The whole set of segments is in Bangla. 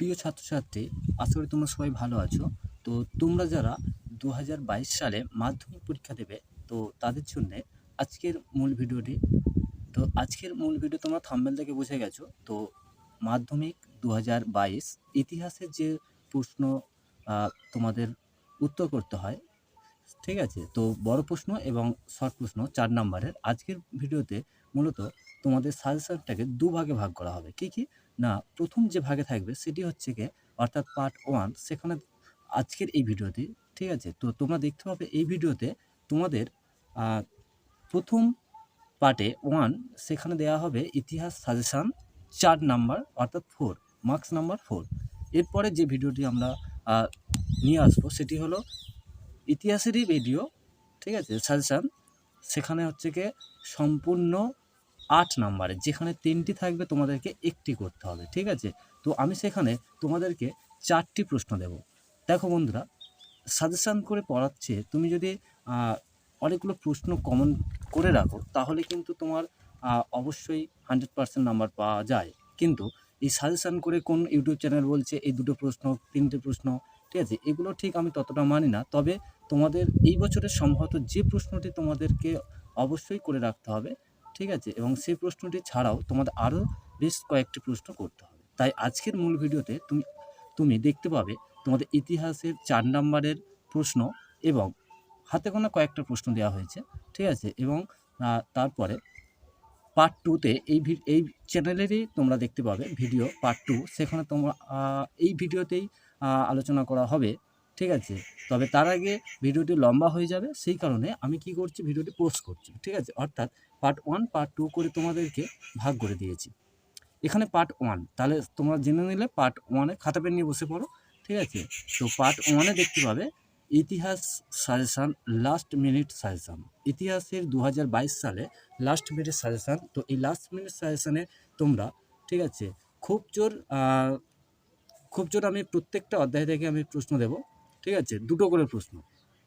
প্রিয় ছাত্রছাত্রী, আশা করি তোমরা সবাই ভালো আছো। তো তোমরা যারা দু হাজার বাইশ সালে মাধ্যমিক পরীক্ষা দেবে, তো তাদের জন্যে আজকের মূল ভিডিওটি। তো আজকের মূল ভিডিও তোমরা থাম্বেল থেকে বুঝে গেছো। তো মাধ্যমিক দু হাজার বাইশ ইতিহাসের যে প্রশ্ন তোমাদের উত্তর করতে হয়, ঠিক আছে? তো বড় প্রশ্ন এবং শর্ট প্রশ্ন, চার নম্বরের। আজকের ভিডিওতে মূলত তোমাদের সাজেশনটাকে দু ভাগে ভাগ করা হবে। কি কি? না, প্রথম যে ভাগে থাকবে সেটি হচ্ছে গিয়ে অর্থাৎ পার্ট ওয়ান সেখানে আজকের এই ভিডিওতে ঠিক আছে? তো তোমরা দেখতে পাবে এই ভিডিওতে তোমাদের প্রথম পার্টে ওয়ান সেখানে দেওয়া হবে ইতিহাস সাজেশান চার নাম্বার অর্থাৎ ফোর মার্কস নাম্বার ফোর এরপরে যে ভিডিওটি আমরা নিয়ে আসব সেটি হলো ইতিহাসেরই ভিডিও ঠিক আছে? সাজেশান সেখানে হচ্ছে গিয়ে সম্পূর্ণ আট নাম্বারে, যেখানে তিনটি থাকবে তোমাদেরকে একটি করতে হবে, ঠিক আছে? তো আমি সেখানে তোমাদেরকে চারটি প্রশ্ন দেব। দেখো বন্ধুরা সাজেশান করে পড়াচ্ছে, তুমি যদি অনেকগুলো প্রশ্ন কমন করে রাখো, তাহলে কিন্তু তোমার অবশ্যই হান্ড্রেড পার্সেন্ট নাম্বার পাওয়া যায়। কিন্তু এই সাজেশান করে কোন ইউটিউব চ্যানেল বলছে, এই দুটো প্রশ্ন, তিনটে প্রশ্ন, ঠিক আছে? এগুলো ঠিক আমি ততটা মানি না, তবে তোমাদের এই বছরের সম্ভবত যে প্রশ্নটি তোমাদেরকে অবশ্যই করে রাখতে হবে ঠিক আছে? এবং সেই প্রশ্নটি ছাড়াও তোমাদের আরও বেশ কয়েকটি প্রশ্ন করতে হবে। তাই আজকের মূল ভিডিওতে তুমি তুমি দেখতে পাবে তোমাদের ইতিহাসের চার নম্বরের প্রশ্ন এবং হাতে গোনা কয়েকটা প্রশ্ন দেওয়া হয়েছে, ঠিক আছে? এবং তারপরে পার্ট টুতে এই এই চ্যানেলেরই তোমরা দেখতে পাবে ভিডিও পার্ট টু সেখানে তোমরা এই ভিডিওতেই আলোচনা করা হবে ঠিক আছে? তবে তার আগে ভিডিওটি লম্বা হয়ে যাবে, সেই কারণে আমি কি করছি, ভিডিওটি পোস্ট করছি, ঠিক আছে? অর্থাৎ পার্ট ওয়ান পার্ট টু করে তোমাদেরকে ভাগ করে দিয়েছি। এখানে পার্ট ওয়ান তাহলে তোমরা জেনে নিলে পার্ট ওয়ানে খাতা পেন নিয়ে বসে পড়ো, ঠিক আছে? তো পার্ট ওয়ানে দেখতে পাবে, ইতিহাস সাজেশান লাস্ট মিনিট সাজেশান ইতিহাসের দু হাজার বাইশ সালে লাস্ট মিনিট সাজেশান তো এই লাস্ট মিনিট সাজেশানে তোমরা, ঠিক আছে? খুব জোর খুব জোর আমি প্রত্যেকটা অধ্যায় থেকে আমি প্রশ্ন দেব। ঠিক আছে? দুটো করে প্রশ্ন,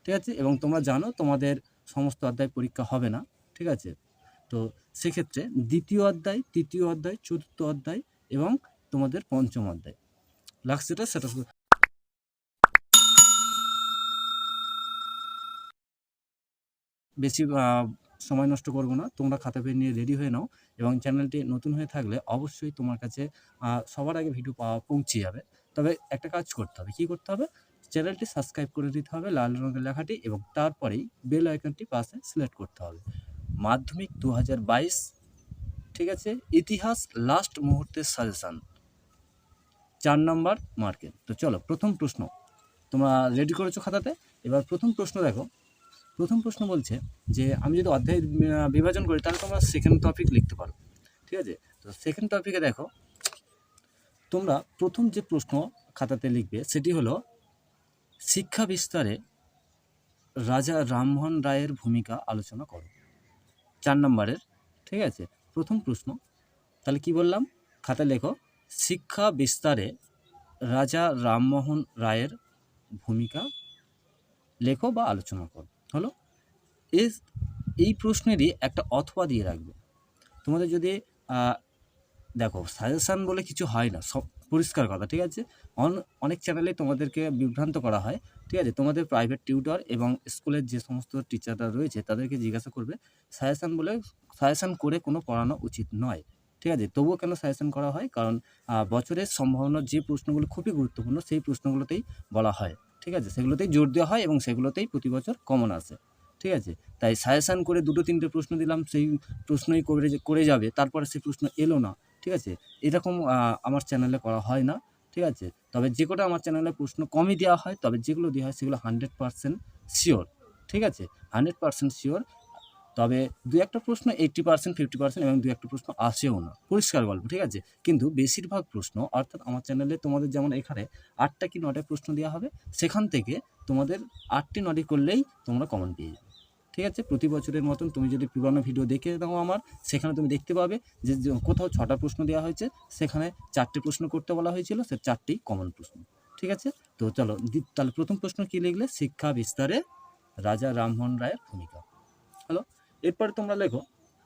ঠিক আছে? এবং তোমরা জানো তোমাদের সমস্ত অধ্যায় পরীক্ষা হবে না, ঠিক আছে? তো সেক্ষেত্রে দ্বিতীয় অধ্যায়, তৃতীয় অধ্যায়, চতুর্থ অধ্যায় এবং তোমাদের পঞ্চম অধ্যায়। লাস্ট যেটা সেটা বেশি সময় নষ্ট করব না, তোমরা খাতা পেন নিয়ে রেডি হয়ে নাও এবং চ্যানেলটি নতুন হয়ে থাকলে অবশ্যই তোমার কাছে সবার আগে ভিডিও পাওয়া পৌঁছে যাবে। তবে একটা কাজ করতে হবে, কী করতে হবে? চ্যানেলটি সাবস্ক্রাইব করে দিতে হবে লাল রঙের লেখাটি এবং তারপরেই বেল আইকনটি পাশে সিলেক্ট করতে হবে। মাধ্যমিক দু হাজার বাইশ, ঠিক আছে? ইতিহাস লাস্ট মুহূর্তের সাজেশান চার নম্বর মার্কে তো চলো, প্রথম প্রশ্ন। তোমরা রেডি করেছ খাতাতে? এবার প্রথম প্রশ্ন দেখো। প্রথম প্রশ্ন বলছে যে, আমি যদি অধ্যায় বিভাজন করি, তাহলে তোমরা সেকেন্ড টপিক লিখতে পারো। ঠিক আছে? তো সেকেন্ড টপিকে দেখো, তোমরা প্রথম যে প্রশ্ন খাতাতে লিখবে, সেটি হলো শিক্ষা বিস্তারে রাজা রামমোহন রায়ের ভূমিকা আলোচনা করো। চার নম্বরের, ঠিক আছে? প্রথম প্রশ্ন, তাহলে কি বললাম? খাতা লেখো, শিক্ষা বিস্তারে রাজা রামমোহন রায়ের ভূমিকা লেখো বা আলোচনা করো। হলো? এই এই প্রশ্নেরই একটা অথবা দিয়ে রাখবে। তোমাদের যদি দেখো সাজেশান বলে কিছু হয় না, সব পরিষ্কার কথা, ঠিক আছে? অন- অনেক চ্যানেলে তোমাদেরকে বিভ্রান্ত করা হয়, ঠিক আছে? তোমাদের প্রাইভেট টিউটর এবং স্কুলের যে সমস্ত টিচাররা রয়েছে, তাদেরকে জিজ্ঞাসা করবে সাজেশান বলে সাজেশান করে কোনো পড়ানো উচিত নয়, ঠিক আছে? তবুও কেন সাজেশান করা হয়? কারণ বছরের সম্ভাবনা যে প্রশ্নগুলো খুবই গুরুত্বপূর্ণ, সেই প্রশ্নগুলোতেই বলা হয়, ঠিক আছে? সেগুলোতেই জোর দেওয়া হয় এবং সেগুলোতেই প্রতি বছর কমন আসে, ঠিক আছে? তাই সাজেশান করে দুটো তিনটে প্রশ্ন দিলাম, সেই প্রশ্নই করে করে যাবে, তারপরে সেই প্রশ্ন এলো না ঠিক আছে? এরকম আমার চ্যানেলে করা হয় না, ঠিক আছে? তবে যে কটা আমার চ্যানেলে প্রশ্ন কমই দেওয়া হয়, তবে যেগুলো দেওয়া হয় সেগুলো হান্ড্রেড পারসেন্ট শিওর ঠিক আছে? হান্ড্রেড পারসেন্ট শিওর তবে দু একটা প্রশ্ন এইট্টি পার্সেন্ট ফিফটি পার্সেন্ট এবং দু একটা প্রশ্ন আসেও না। পরিষ্কার গল্প, ঠিক আছে? কিন্তু বেশিরভাগ প্রশ্ন, অর্থাৎ আমার চ্যানেলে তোমাদের যেমন এখানে আটটা কি নটা প্রশ্ন দেওয়া হবে, সেখান থেকে তোমাদের আটটি নটি করলেই তোমরা কমন পেয়ে যাবে। ঠিক আছে? প্রতি বছরের মতন তুমি যদি পুরনো ভিডিও দেখে দাও আমার, সেখানে তুমি দেখতে পাবে যে কোথাও ছটা প্রশ্ন দেওয়া হয়েছে, সেখানে চারটে প্রশ্ন করতে বলা হয়েছিল, সে চারটেই কমন প্রশ্ন। ঠিক আছে? তো চলো তাহলে প্রথম প্রশ্ন কী লিখলে? শিক্ষা বিস্তারে রাজা রামমোহন রায়ের ভূমিকা। হ্যালো? এরপরে তোমরা লেখো।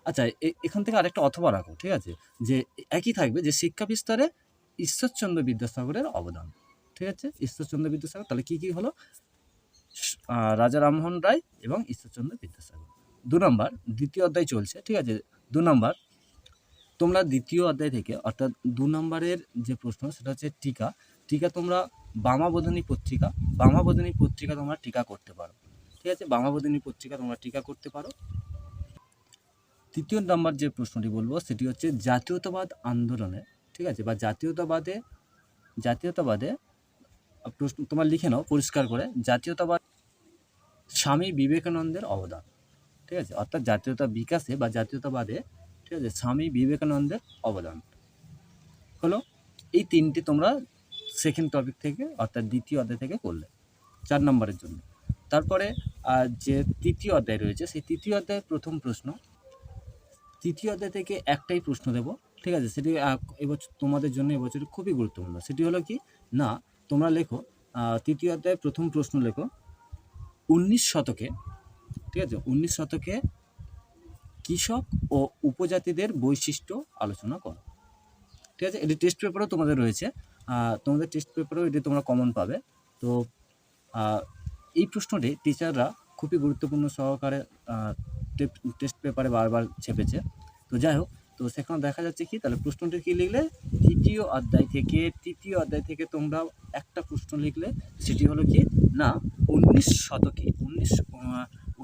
আচ্ছা এখান থেকে আরেকটা অথবা রাখো, ঠিক আছে? যে একই থাকবে যে শিক্ষা বিস্তারে ঈশ্বরচন্দ্র বিদ্যাসাগরের অবদান। ঠিক আছে? ঈশ্বরচন্দ্র বিদ্যাসাগর, তাহলে কী কী হলো? রাজা রামমোহন রায় এবং ঈশ্বরচন্দ্র বিদ্যাসাগর। দু নম্বর, দ্বিতীয় অধ্যায় চলছে, ঠিক আছে? দু নম্বর, তোমরা দ্বিতীয় অধ্যায় থেকে, অর্থাৎ দু নম্বরের যে প্রশ্ন, সেটা হচ্ছে টিকা। টিকা তোমরা বামাবোধনী পত্রিকা বামাবোধনী পত্রিকা তোমরা টিকা করতে পারো। ঠিক আছে? বামাবোধনী পত্রিকা তোমরা টিকা করতে পারো। তৃতীয় নম্বর যে প্রশ্নটি বলব, সেটি হচ্ছে জাতীয়তাবাদ আন্দোলনে, ঠিক আছে? বা জাতীয়তাবাদে জাতীয়তাবাদে প্রশ্ন তোমার লিখে নাও পরিষ্কার করে। জাতীয়তাবাদ স্বামী বিবেকানন্দের অবদান, ঠিক আছে? অর্থাৎ জাতীয়তা বিকাশে বা জাতীয়তাবাদে, ঠিক আছে? স্বামী বিবেকানন্দের অবদান। হলো, এই তিনটি তোমরা সেকেন্ড টপিক থেকে, অর্থাৎ দ্বিতীয় অধ্যায় থেকে করলে, চার নম্বরের জন্য। তারপরে যে তৃতীয় অধ্যায় রয়েছে, সেই তৃতীয় অধ্যায়ের প্রথম প্রশ্ন, তৃতীয় অধ্যায় থেকে একটাই প্রশ্ন দেব, ঠিক আছে? সেটি এবছর তোমাদের জন্য এবছর খুবই গুরুত্বপূর্ণ। সেটি হলো কি? না তোমরা লেখো তৃতীয় অধ্যায়ের প্রথম প্রশ্ন লেখো। উনিশ শতকে, ঠিক আছে? উনিশ শতকে কৃষক ও উপজাতিদের বৈশিষ্ট্য আলোচনা করো। ঠিক আছে? এটি টেস্ট পেপারও তোমাদের রয়েছে। তোমাদের টেস্ট পেপারেও এটি তোমরা কমন পাবে। তো এই প্রশ্নটি টিচাররা খুবই গুরুত্বপূর্ণ সহকারে টেস্ট পেপারে বারবার ছেপেছে। তো যাই হোক তো সেখানে দেখা যাচ্ছে কি, তাহলে প্রশ্নটি কি লিখলে? তৃতীয় অধ্যায় থেকে, তৃতীয় অধ্যায় থেকে তোমরা একটা প্রশ্ন লিখলে, সেটি হলো কি? না, উনিশ শতকে, উনিশ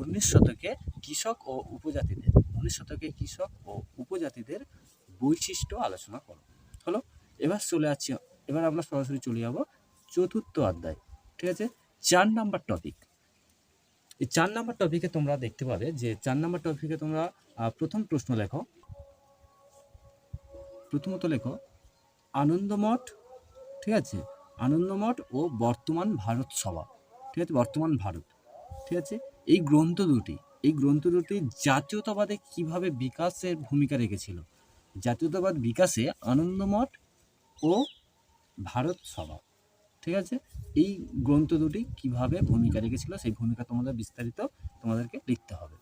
উনিশ শতকে কৃষক ও উপজাতিদের, উনিশ শতকে কৃষক ও উপজাতিদের বৈশিষ্ট্য আলোচনা করো। হলো, এবার চলে আসছি, এবার আমরা সরাসরি চলে যাব চতুর্থ অধ্যায়, ঠিক আছে? চার নাম্বার টপিক এই চার নাম্বার টপিকে তোমরা দেখতে পাবে যে, চার নাম্বার টপিকে তোমরা প্রথম প্রশ্ন লেখো। প্রথমত লেখো, আনন্দমঠ, ঠিক আছে? আনন্দমঠ ও বর্তমান ভারত সভা, ঠিক আছে? বর্তমান ভারত, ঠিক আছে? এই গ্রন্থ দুটি, এই গ্রন্থ দুটি জাতীয়তাবাদে কীভাবে বিকাশের ভূমিকা রেখেছিল? জাতীয়তাবাদ বিকাশে আনন্দমঠ ও ভারত সভা, ঠিক আছে? এই গ্রন্থ দুটি কীভাবে ভূমিকা রেখেছিল, সেই ভূমিকা তোমাদের বিস্তারিত তোমাদেরকে লিখতে হবে,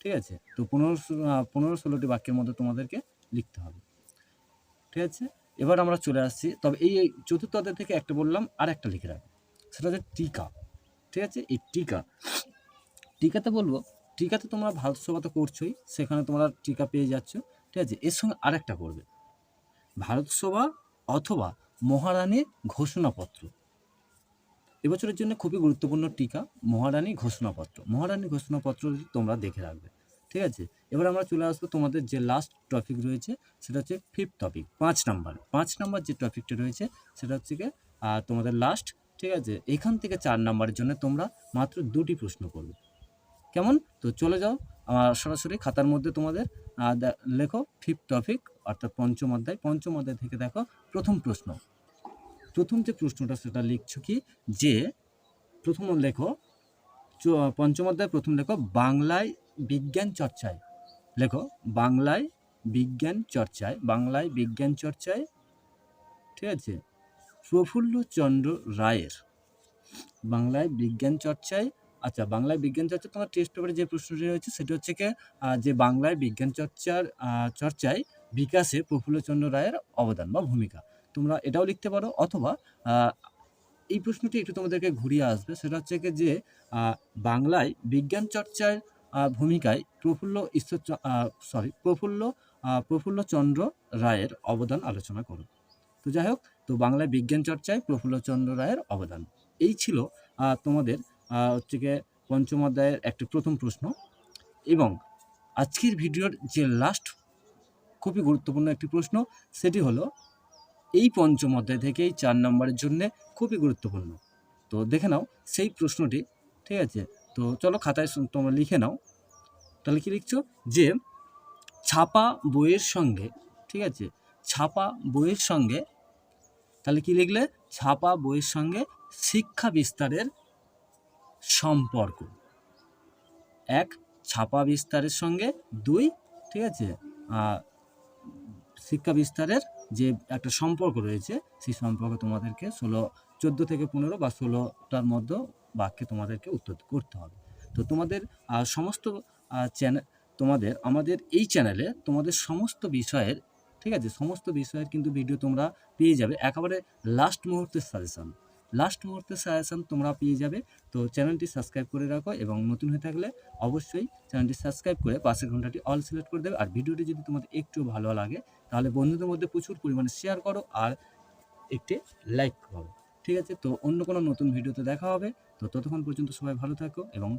ঠিক আছে? তো পনেরো পনেরো, ষোলোটি বাক্যের মধ্যে তোমাদেরকে লিখতে হবে। ঠিক আছে? এবার আমরা চলে আসছি। তবে এই চতুর্থ অধ্যায় থেকে একটা বললাম আর একটা লিখে রাখো সেটা হচ্ছে টিকা। ঠিক আছে? এই টিকা। টিকাতে বলব, টিকাতে তোমরা ভারত সভা তো করছোই, সেখানে তোমরা টিকা পেয়ে যাচ্ছ। ঠিক আছে? এর সঙ্গে আরেকটা করবে। ভারত সভা অথবা মহারানীর ঘোষণাপত্র। এবছরের জন্য খুবই গুরুত্বপূর্ণ টিকা, মহারানী ঘোষণাপত্র। মহারানী ঘোষণাপত্র তোমরা দেখে রাখবে। ঠিক আছে? এবার আমরা চলে আসব তোমাদের যে লাস্ট টপিক রয়েছে, সেটা হচ্ছে ফিফথ টপিক পাঁচ নাম্বার পাঁচ নাম্বার যে টপিকটা রয়েছে, সেটা হচ্ছে গিয়ে তোমাদের লাস্ট ঠিক আছে? এখান থেকে চার নাম্বারের জন্য তোমরা মাত্র দুটি প্রশ্ন করবে। কেমন? তো চলে যাও, আমার সরাসরি খাতার মধ্যে তোমাদের লেখো ফিফথ টপিক অর্থাৎ পঞ্চম অধ্যায়। পঞ্চম অধ্যায় থেকে দেখো প্রথম প্রশ্ন। প্রথম যে প্রশ্নটা, সেটা লিখছো কি? যে, প্রথম লেখো পঞ্চম অধ্যায় প্রথম লেখো, বাংলায় বিজ্ঞান চর্চায়। লেখো বাংলায় বিজ্ঞান চর্চায় বাংলায় বিজ্ঞান চর্চায় ঠিক আছে? প্রফুল্লচন্দ্র রায়ের বাংলায় বিজ্ঞান চর্চায়। আচ্ছা বাংলায় বিজ্ঞান চর্চা তোমার টেস্ট পেপারে যে প্রশ্নটি রয়েছে সেটা হচ্ছে কি যে বাংলায় বিজ্ঞান চর্চার চর্চায় বিকাশে প্রফুল্লচন্দ্র রায়ের অবদান বা ভূমিকা। তোমরা এটাও লিখতে পারো অথবা এই প্রশ্নটি একটু তোমাদেরকে ঘুরিয়ে আসবে। সেটা হচ্ছে কি যে বাংলায় বিজ্ঞান চর্চার আহ, ভূমিকায় প্রফুল্ল ঈশ্বর সরি প্রফুল্ল আহ, প্রফুল্লচন্দ্র রায়ের অবদান আলোচনা করো তো যাই হোক তো বাংলায় বিজ্ঞান চর্চায় প্রফুল্লচন্দ্র রায়ের অবদান। এই ছিল তোমাদের হচ্ছে গিয়ে পঞ্চম অধ্যায়ের একটি প্রথম প্রশ্ন। এবং আজকের ভিডিওর যে লাস্ট খুবই গুরুত্বপূর্ণ একটি প্রশ্ন সেটি হলো এই পঞ্চম অধ্যায় থেকেই চার নম্বরের জন্য খুবই গুরুত্বপূর্ণ। তো দেখে নাও সেই প্রশ্নটি ঠিক আছে? তো চলো খাতায় তোমরা লিখে নাও। তাহলে কি লিখছো? যে ছাপা বইয়ের সঙ্গে, ঠিক আছে? ছাপা বইয়ের সঙ্গে, তাহলে কি লিখলে? ছাপা বইয়ের সঙ্গে শিক্ষা বিস্তারের সম্পর্ক। এক, ছাপা বিস্তারের সঙ্গে। দুই, ঠিক আছে? শিক্ষা বিস্তারের যে একটা সম্পর্ক রয়েছে, সেই সম্পর্ক তোমাদেরকে ষোলো, চোদ্দ থেকে পনেরো বা ষোলোটার মধ্যে বাক্যে তোমাদেরকে উত্তর করতে হবে। তো তোমাদের সমস্ত চ্যানেল তোমাদের, আমাদের এই চ্যানেলে তোমাদের সমস্ত বিষয়ের, ঠিক আছে, সমস্ত বিষয়ের কিন্তু ভিডিও তোমরা পেয়ে যাবে। একেবারে লাস্ট মুহূর্তের সাজেশন লাস্ট মুহূর্তের সাজেশন তোমরা পেয়ে যাবে। তো চ্যানেলটি সাবস্ক্রাইব করে রাখো এবং নতুন হয়ে থাকলে অবশ্যই চ্যানেলটি সাবস্ক্রাইব করে পাশের ঘন্টাটি অল সিলেক্ট করে দেবে। আর ভিডিওটি যদি তোমাদের একটু ভালো লাগে, তাহলে বন্ধুদের মধ্যে প্রচুর পরিমাণে শেয়ার করো আর একটি লাইক করো। ঠিক আছে, তো অন্য কোনো নতুন ভিডিওতে দেখা হবে। তো ততক্ষণ পর্যন্ত সবাই ভালো থাকো এবং